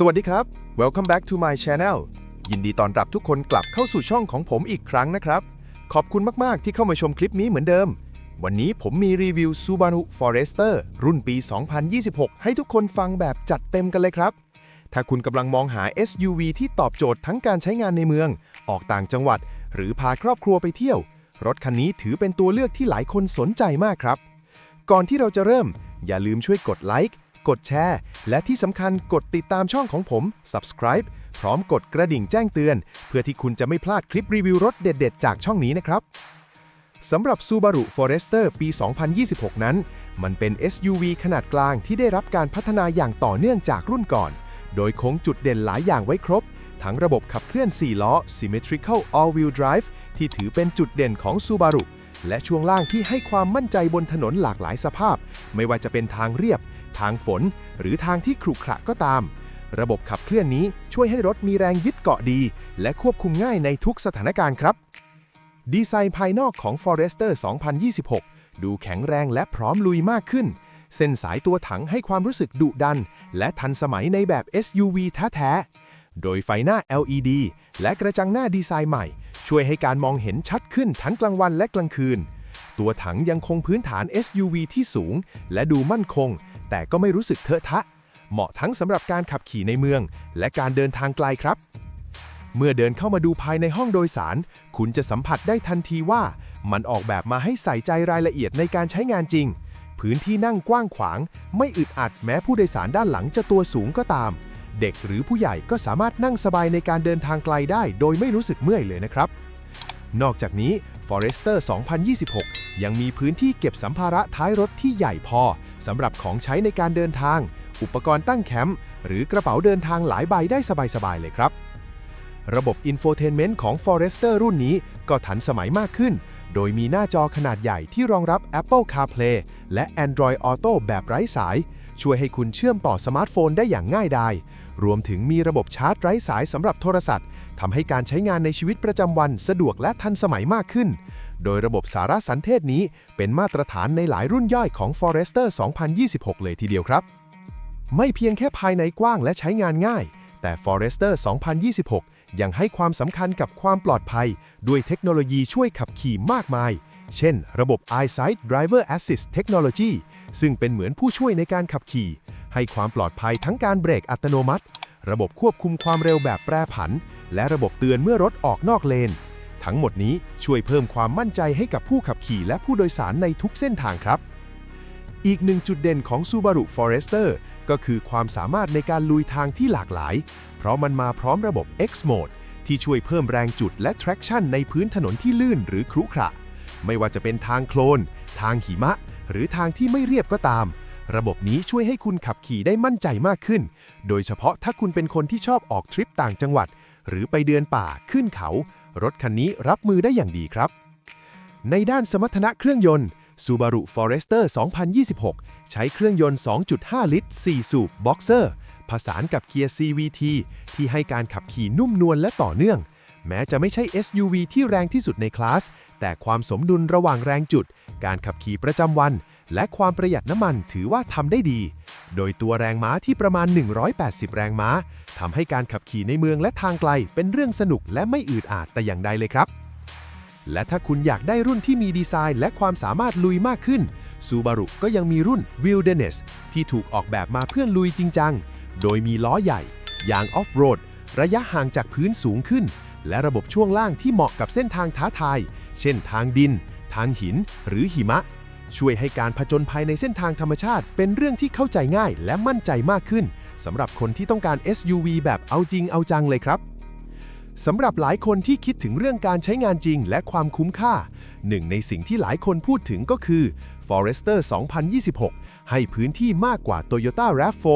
สวัสดีครับ Welcome back to my channel ยินดีต้อนรับทุกคนกลับเข้าสู่ช่องของผมอีกครั้งนะครับ ขอบคุณมาก ๆ ที่เข้ามาชมคลิปนี้เหมือนเดิม วันนี้ผมมีรีวิว Subaru Forester รุ่นปี 2026 ให้ทุกคนฟังแบบจัดเต็มกันเลยครับ ถ้าคุณกำลังมองหา SUV ที่ตอบโจทย์ทั้งการใช้งานในเมือง ออกต่างจังหวัด หรือพาครอบครัวไปเที่ยว รถคันนี้ถือเป็นตัวเลือกที่หลายคนสนใจมากครับ ก่อนที่เราจะเริ่ม อย่าลืมช่วยกดไลค์ กดแชร์ และที่สำคัญกดติดตามช่องของผม subscribe พร้อมกดกระดิ่งแจ้งเตือน เพื่อที่คุณจะไม่พลาดคลิปรีวิวรถเด็ดๆ จากช่องนี้นะครับสำหรับ Subaru Forester ปี 2026 นั้น มันเป็น SUV ขนาดกลางที่ได้รับการพัฒนาอย่างต่อเนื่องจากรุ่นก่อน โดยคงจุดเด่นหลายอย่างไว้ครบ ทั้งระบบขับเคลื่อน 4 ล้อ Symmetrical All-Wheel Drive ที่ถือเป็นจุดเด่นของ Subaru และช่วงล่างที่ให้ความมั่นใจบนถนนหลากหลายสภาพ ไม่ว่าจะเป็นทางเรียบ ทางฝน หรือทางที่ขรุขระก็ตาม ระบบขับเคลื่อนนี้ช่วยให้รถมีแรงยึดเกาะดี และควบคุมง่ายในทุกสถานการณ์ครับ ดีไซน์ภายนอกของ Forester 2026 ดูแข็งแรงและพร้อมลุยมากขึ้น เส้นสายตัวถังให้ความรู้สึกดุดัน และทันสมัยในแบบ SUV แท้ๆ โดยไฟหน้า LED และกระจังหน้าดีไซน์ใหม่ ช่วยให้การมองเห็นชัดขึ้นทั้งกลางวันและกลางคืนตัวถังยังคงพื้นฐาน SUV ที่สูง และดูมั่นคง แต่ก็ไม่รู้สึกเทอะทะ เหมาะทั้งสำหรับการขับขี่ในเมือง และการเดินทางไกลครับ เมื่อเดินเข้ามาดูภายในห้องโดยสาร คุณจะสัมผัสได้ทันทีว่า มันออกแบบมาให้ใส่ใจรายละเอียดในการใช้งานจริง พื้นที่นั่งกว้างขวาง ไม่อึดอัดแม้ผู้โดยสารด้านหลังจะตัวสูงก็ตาม เด็กหรือผู้ใหญ่ก็สามารถนั่งสบายในการเดินทางไกลได้ โดยไม่รู้สึกเมื่อยเลยนะครับ นอกจากนี้ Forester 2026 ยังมีพื้นที่เก็บสัมภาระท้ายรถที่ใหญ่พอสำหรับของใช้ในการเดินทาง อุปกรณ์ตั้งแคมป์หรือกระเป๋าเดินทางหลายใบได้สบายๆเลยครับ ระบบ Infotainment ของ Forester รุ่นนี้ก็ทันสมัยมากขึ้น โดยมีหน้าจอขนาดใหญ่ที่รองรับ Apple CarPlay และ Android Auto แบบไร้สาย ช่วยให้คุณเชื่อมต่อสมาร์ทโฟนได้อย่างง่ายดาย รวมถึงมีระบบชาร์จไร้สายสำหรับโทรศัพท์ทำให้การใช้งานในชีวิตประจำวันสะดวกและทันสมัยมากขึ้น โดยระบบสารสนเทศนี้เป็นมาตรฐานในหลายรุ่นย่อยของ Forester 2026 เลยทีเดียวครับ ไม่เพียงแค่ภายในกว้างและใช้งานง่าย แต่ Forester 2026 ยังให้ความสำคัญกับความปลอดภัย ด้วยเทคโนโลยีช่วยขับขี่มากมาย เช่น ระบบ EyeSight Driver Assist Technology ซึ่งเป็นเหมือนผู้ช่วยในการขับขี่ ให้ความปลอดภัยทั้งการเบรกอัตโนมัติ ระบบควบคุมความเร็วแบบแปรผัน และระบบเตือนเมื่อรถออกนอกเลน ทั้งหมดนี้ช่วยเพิ่มความมั่นใจให้กับผู้ขับขี่และผู้โดยสารในทุกเส้นทางครับ อีกหนึ่งจุดเด่นของ Subaru Forester ก็คือความสามารถในการลุยทางที่หลากหลาย เพราะมันมาพร้อมระบบ X Mode ที่ช่วยเพิ่มแรงจุดและ traction ในพื้นถนนที่ลื่นหรือครุขระ ไม่ว่าจะเป็นทางโคลน ทางหิมะ หรือทางที่ไม่เรียบก็ตาม ระบบนี้ช่วยให้คุณขับขี่ได้มั่นใจมากขึ้น โดยเฉพาะถ้าคุณเป็นคนที่ชอบออกทริปต่างจังหวัด หรือไปเดินป่าขึ้นเขา รถคันนี้รับมือได้อย่างดีครับ ในด้านสมรรถนะเครื่องยนต์ Subaru Forester 2026 ใช้เครื่องยนต์ 2.5 ลิตร 4 สูบ Boxer ผสานกับเกียร์ CVT ที่ให้การขับขี่นุ่มนวลและต่อเนื่อง แม้จะไม่ใช่ SUV ที่แรงที่สุดในคลาส แต่ความสมดุลระหว่างแรงจุด การขับขี่ประจำวัน และความประหยัดน้ำมันถือว่าทำได้ดี โดยตัวแรงม้าที่ประมาณ 180 แรงม้าทำให้การขับขี่ในเมืองและทางไกลเป็นเรื่องสนุกและไม่อืดอาดแต่อย่างใดเลยครับ และถ้าคุณอยากได้รุ่นที่มีดีไซน์ และความสามารถลุยมากขึ้น Subaru ก็ยังมีรุ่น Wilderness ที่ถูกออกแบบมาเพื่อลุยจริงจัง โดยมีล้อใหญ่ ยางออฟโรด ระยะห่างจากพื้นสูงขึ้น และระบบช่วงล่างที่เหมาะกับเส้นทางท้าทาย เช่นทางดิน ทางหิน หรือหิมะ ช่วยให้การผจญภัยในเส้นทางธรรมชาติ เป็นเรื่องที่เข้าใจง่ายและมั่นใจมากขึ้นสำหรับคนที่ต้องการ SUV แบบเอาจริงเอาจังเลยครับสำหรับหลายคนที่คิดถึงเรื่องการใช้งานจริงและความคุ้มค่า หนึ่งในสิ่งที่หลายคนพูดถึงก็คือ Forester 2026 ให้พื้นที่มากกว่า Toyota RAV4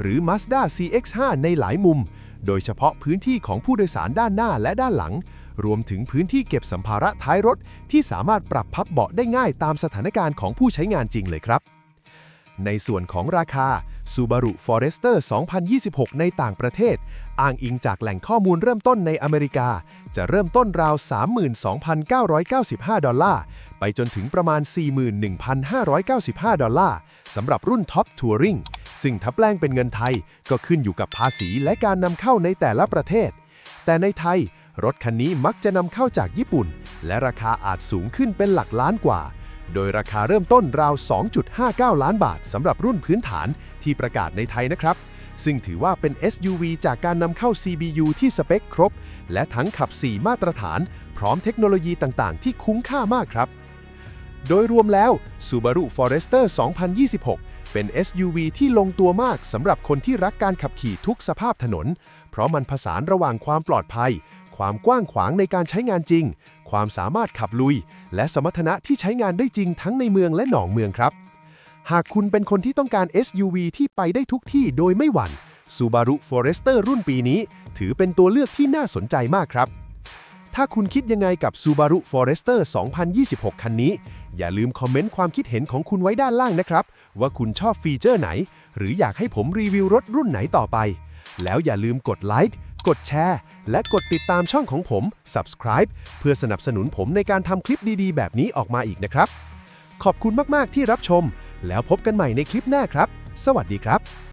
หรือ Mazda CX-5 ในหลายมุม โดยเฉพาะพื้นที่ของผู้โดยสารด้านหน้าและด้านหลัง รวมถึงพื้นที่เก็บสัมภาระท้ายรถ ที่สามารถปรับพับเบาะได้ง่ายตามสถานการณ์ของผู้ใช้งานจริงเลยครับ ในส่วนของราคา Subaru Forester 2026 ในต่างประเทศ อ้างอิงจากแหล่งข้อมูลเริ่มต้นในอเมริกา จะเริ่มต้นราว 32,995 ดอลลาร์ ไปจนถึงประมาณ 41,595 ดอลลาร์สำหรับรุ่นท็อปทัวริงซึ่งถ้าแปลงเป็นเงินไทยก็ขึ้นอยู่กับภาษีและการนำเข้าในแต่ละประเทศ แต่ในไทย รถคันนี้มักจะนำเข้าจากญี่ปุ่น และราคาอาจสูงขึ้นเป็นหลักล้านกว่า โดยราคาเริ่มต้นราว 2.59 ล้านบาทสำหรับรุ่นพื้นฐานที่ประกาศในไทยนะครับ ซึ่งถือว่าเป็น SUV จากการนำเข้า CBU ที่สเปคครบ และทั้งขับ 4 มาตรฐาน พร้อมเทคโนโลยีต่างๆ ที่คุ้มค่ามากครับ โดยรวมแล้ว Subaru Forester 2026 เป็น SUV ที่ลงตัวมากสำหรับคนที่รักการขับขี่ทุกสภาพถนน เพราะมันผสานระหว่างความปลอดภัย ความกว้างขวางในการใช้งานจริง ความสามารถขับลุย และสมรรถนะที่ใช้งานได้จริงทั้งในเมืองและหนองเมืองครับ หากคุณเป็นคนที่ต้องการ SUV ที่ไปได้ทุกที่โดยไม่หวั่น Subaru Forester รุ่นปีนี้ ถือเป็นตัวเลือกที่น่าสนใจมากครับ ถ้าคุณคิดยังไงกับ Subaru Forester 2026 คันนี้ อย่าลืมคอมเมนต์ความคิดเห็นของคุณไว้ด้านล่างนะครับ ว่าคุณชอบฟีเจอร์ไหน หรืออยากให้ผมรีวิวรถรุ่นไหนต่อไป แล้วอย่าลืมกดไลค์ กดแชร์ และกดติดตามช่องของผม Subscribe เพื่อสนับสนุนผมในการทำคลิปดีๆ แบบนี้ออกมาอีกนะครับ ขอบคุณมากๆที่รับชม แล้วพบกันใหม่ในคลิปหน้าครับ สวัสดีครับ